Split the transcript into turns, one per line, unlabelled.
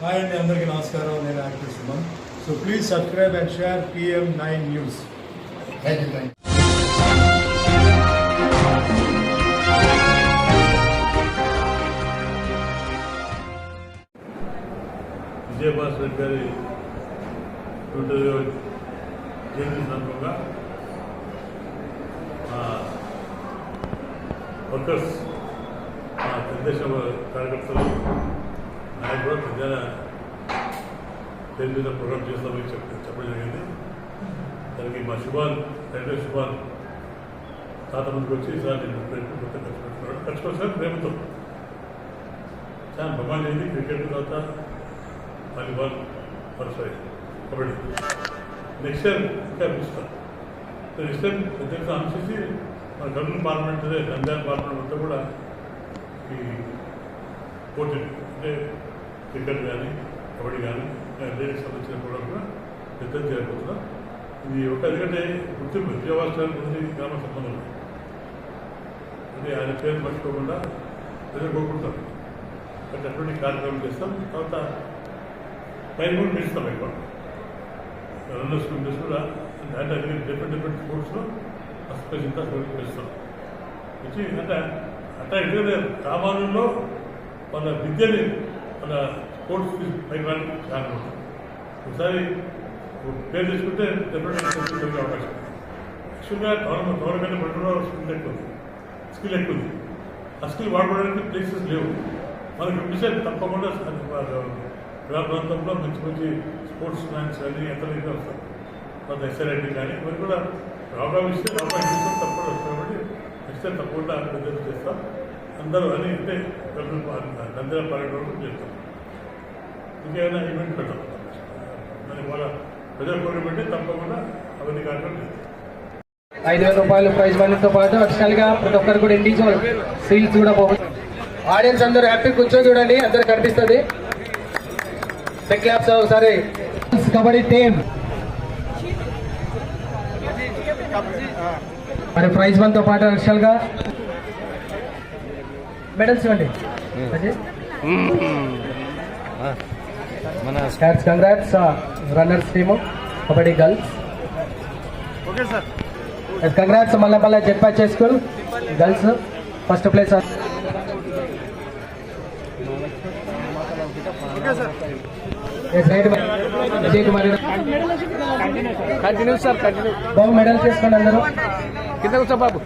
Hi అండి అందరికీ నమస్కారం నేను actor Suman so please subscribe and share PM nine news
thank you thank you
విజయభాస్ Reddy గారి నూట ఇరవై జయంతి సందర్భంగా ఆ, వర్కర్స్ మా తెలుగుదేశం కార్యకర్తలు నాయకులు పెద్ద పేరు మీద ప్రోగ్రామ్ చేస్తామని చెప్ప చెప్పడం జరిగింది. దానికి మా శుభాన్ రైల్వే శుభాన్ తాత ముందుకు వచ్చి సార్ నేను ముప్పై ఖర్చు పెట్టుకున్నాడు ఖర్చు పెట్టారు ప్రేమతో. చాలా భగవాన్ అయింది క్రికెట్ తర్వాత volleyball sorry kabaddi. Next year ఇంకా పిలుస్తాను నెక్స్ట్ టైం పెద్దగా ఆలోచించి మన గవర్నమెంట్ పార్లమెంట్ అదే నంద్యాల పార్లమెంట్ అంతా కూడా ఈ పోటీ అంటే క్రికెట్ కానీ కబడ్డీ కానీ లేడీస్ సంబంధించిన ప్రోగ్రామ్ కూడా పెద్దగా చేయబోతున్నాం. ఇది ఒక ఎందుకంటే గుర్తింపు విజయవాసానికి ఉంది గ్రామ సంబంధం. అంటే ఆయన పేరు మర్చిపోకుండా ప్రజలు అంటే అటువంటి కార్యక్రమం చేస్తాం. తర్వాత పైన కూడా పిలుస్తాం ఎక్కువ. రన్నర్స్ స్టూడెంట్స్ కూడా అంటే అన్ని డిఫరెంట్ డిఫరెంట్ స్పోర్ట్స్లో స్పెషల్గా పెంచుతాం ఇచ్చి అంటే అంటే ఎందుకంటే గ్రామాలలో వాళ్ళ విద్యని వాళ్ళ స్పోర్ట్స్ పైకి రావడానికి చాలా ఉంటుంది ఒకసారి పేరు తీసుకుంటే డిఫరెంట్ జరిగే అవకాశం. యాక్చువల్గా గవర్నమెంట్ గవర్నమెంట్ పట్టుకున్న స్కిల్ ఎక్కువ ఉంది. స్కిల్ ఎక్కువ ఆ స్కిల్ వాడుకోవడానికి ప్లేసెస్ లేవు. మనకి మిషన్ తప్పకుండా గ్రామ ప్రాంతంలో మంచి మంచి స్పోర్ట్స్ మ్యాన్స్ కానీ ఎంతలైతే వస్తారు మన ఎస్ఆర్ఐటీ కానీ ఇవన్నీ కూడా అవగాహన ఇస్తే అవగాహన ఇస్తే తప్పకుండా వస్తాయి కాబట్టి ఇస్తే తప్పకుండా పెద్దలు చేస్తాం. అందరూ అని అంటే నందిన పర్యటన చేస్తాం. ఇంకేమైనా ఈవెంట్ పెడతాం. దాని వాళ్ళ ప్రజల కోరిక పెట్టి తప్పకుండా అవన్నీ కార్యక్రమం చేస్తాం.
ఐదు వేల రూపాయలు ప్రైజ్ మనీతో పాటు అడిషనల్గా ప్రతి ఒక్కరు కూడా ఇండివిజువల్ సీల్స్ కూడా పోతుంది ఆడియన్స్ అందరూ హ్యాపీ కూర్చొని చూడండి అందరు కనిపిస్తుంది. క్లాప్స్ ఒకసారి కబడ్డీ టీమ్ మరి ప్రైజ్ మనీతో పాటు అడిషనల్గా మెడల్స్ ఇవ్వండి
మన
congrats runners team kabaddi girls. Congrats Mallapalla జెడ్పాచే school. Girls first place Vijay Kumar
continue sir continue.
బాబు మెడల్ చేసుకోండి అందరూ.
కింద కూర్చో బాబు.